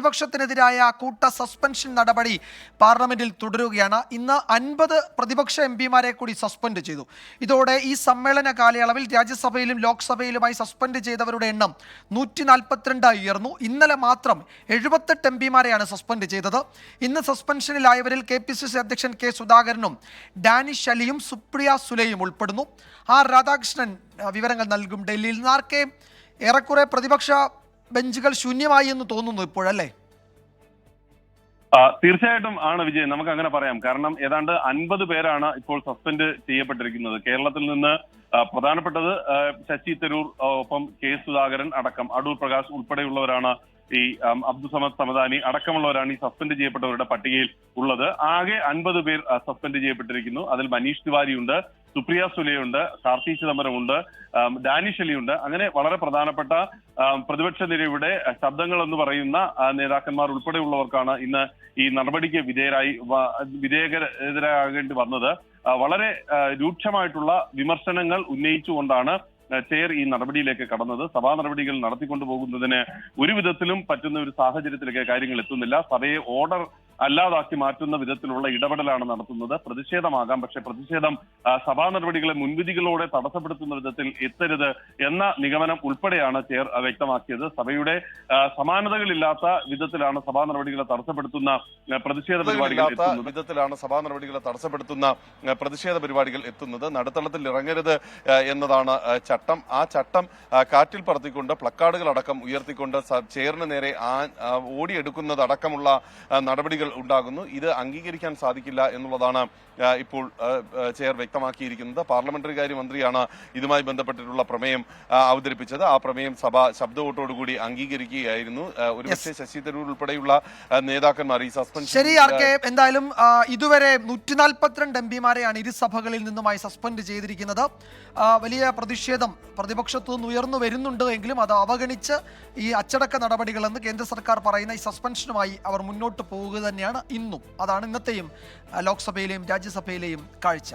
പ്രതിപക്ഷത്തിനെതിരായ കൂട്ട സസ്പെൻഷൻ നടപടി പാർലമെന്റിൽ തുടരുകയാണ്. ഇന്ന് അൻപത് പ്രതിപക്ഷ എം പിമാരെ കൂടി സസ്പെൻഡ് ചെയ്തു. ഇതോടെ ഈ സമ്മേളന കാലയളവിൽ രാജ്യസഭയിലും ലോക്സഭയിലുമായി സസ്പെൻഡ് ചെയ്തവരുടെ എണ്ണം നൂറ്റി നാൽപ്പത്തിരണ്ടായി ഉയർന്നു. ഇന്നലെ മാത്രം എഴുപത്തെട്ട് എം പിമാരെയാണ് സസ്പെൻഡ് ചെയ്തത്. ഇന്ന് സസ്പെൻഷനിലായവരിൽ കെ പി സി സി അധ്യക്ഷൻ കെ സുധാകരനും ഡാനിഷ് അലിയും സുപ്രിയ സുലയും ഉൾപ്പെടുന്നു. ആർ രാധാകൃഷ്ണൻ വിവരങ്ങൾ നൽകും ഡൽഹിയിൽ നിന്ന്. ആർക്കെ ഏറെക്കുറെ പ്രതിപക്ഷ ബെഞ്ചുകൾ ശൂന്യമായി എന്ന് തോന്നുന്നു ഇപ്പോഴല്ലേ? തീർച്ചയായിട്ടും ആണ് വിജയൻ നമുക്ക് അങ്ങനെ പറയാം. കാരണം ഏതാണ്ട് അൻപത് പേരാണ് ഇപ്പോൾ സസ്പെൻഡ് ചെയ്യപ്പെട്ടിരിക്കുന്നത്. കേരളത്തിൽ നിന്ന് പ്രധാനപ്പെട്ടത് ശശി തരൂർ ഒപ്പം കെ സുധാകരൻ അടക്കം അടൂർ പ്രകാശ് ഉൾപ്പെടെയുള്ളവരാണ് ഈ അബ്ദുസമദ് സമദാനി അടക്കമുള്ളവരാണ് ഈ സസ്പെൻഡ് ചെയ്യപ്പെട്ടവരുടെ പട്ടികയിൽ ഉള്ളത്. ആകെ അൻപത് പേർ സസ്പെൻഡ് ചെയ്യപ്പെട്ടിരിക്കുന്നു. അതിൽ മനീഷ് തിവാരി ഉണ്ട് സുപ്രിയ സുലെയുണ്ട് കാർത്തി ചിദംബരമുണ്ട് ഡാനിഷ് അലിയുണ്ട് അങ്ങനെ വളരെ പ്രധാനപ്പെട്ട പ്രതിപക്ഷ നിരയുടെ ശബ്ദങ്ങൾ എന്ന് പറയുന്ന നേതാക്കന്മാർ ഉൾപ്പെടെയുള്ളവർക്കാണ് ഇന്ന് ഈ നടപടിക്ക് വിധേയരായി വിധേയകരെതിരാകേണ്ടി വന്നത്. വളരെ രൂക്ഷമായിട്ടുള്ള വിമർശനങ്ങൾ ഉന്നയിച്ചുകൊണ്ടാണ് ചെയർ ഈ നടപടിയിലേക്ക് കടന്നത്. സഭാ നടപടികൾ നടത്തിക്കൊണ്ടു പോകുന്നതിന് ഒരു വിധത്തിലും പറ്റുന്ന ഒരു സാഹചര്യത്തിലേക്ക് കാര്യങ്ങൾ എത്തുന്നില്ല. സഭയെ ഓർഡർ അല്ലാതാക്കി മാറ്റുന്ന വിധത്തിലുള്ള ഇടപെടലാണ് നടത്തുന്നത്. പ്രതിഷേധമാകാം. പക്ഷേ പ്രതിഷേധം സഭാ നടപടികളെ മുൻവിധികളോടെ തടസ്സപ്പെടുത്തുന്ന വിധത്തിൽ എത്തരുത് എന്ന നിഗമനം ഉൾപ്പെടെയാണ് ചെയർ വ്യക്തമാക്കിയത്. സഭയുടെ സമാനതകളില്ലാത്ത വിധത്തിലാണ് സഭാ നടപടികളെ തടസ്സപ്പെടുത്തുന്ന പ്രതിഷേധ പരിപാടികൾ വിധത്തിലാണ് സഭാ നടപടികളെ തടസ്സപ്പെടുത്തുന്ന പ്രതിഷേധ പരിപാടികൾ എത്തുന്നത്. നടുത്തളത്തിൽ ഇറങ്ങരുത് എന്നതാണ് ചട്ടം. ആ ചട്ടം കാറ്റിൽ പറത്തിക്കൊണ്ട് പ്ലക്കാർഡുകൾ അടക്കം ഉയർത്തിക്കൊണ്ട് ചെയറിന് നേരെ ഓടിയെടുക്കുന്നതടക്കമുള്ള നടപടികൾ ഉണ്ടാകുന്നു. ഇത് അംഗീകരിക്കാൻ സാധിക്കില്ല എന്നുള്ളതാണ് ഇപ്പോൾ ചെയർ വ്യക്തമാക്കിയിരിക്കുന്നത്. പാർലമെന്ററി കാര്യ മന്ത്രിയാണ് ഇതുമായി ബന്ധപ്പെട്ടിട്ടുള്ള പ്രമേയം അവതരിപ്പിച്ചത്. ആ പ്രമേയം സഭ ശബ്ദവോട്ടോടുകൂടി അംഗീകരിക്കുകയായിരുന്നു. ഒരുപക്ഷെ ശശി തരൂർ ഉൾപ്പെടെയുള്ള നേതാക്കന്മാർ ഈ സസ്പെൻഷൻ ശരി എന്തായാലും ഇതുവരെ നൂറ്റി നാൽപ്പത്തിരണ്ട് എം പിമാരെയാണ് ഇരുസഭകളിൽ നിന്നുമായി സസ്പെൻഡ് ചെയ്തിരിക്കുന്നത്. വലിയ പ്രതിഷേധം പ്രതിപക്ഷത്തു നിന്ന് ഉയർന്നു വരുന്നുണ്ട് എങ്കിലും അത് അവഗണിച്ച് ഈ അച്ചടക്ക നടപടികളെന്ന് കേന്ദ്ര സർക്കാർ പറയുന്ന ഈ സസ്പെൻഷനുമായി അവർ മുന്നോട്ട് പോവുക തന്നെയാണ് ഇന്നും. അതാണ് ഇന്നത്തെയും ലോക്സഭയിലെയും രാജ്യസഭയിലെയും കാഴ്ച.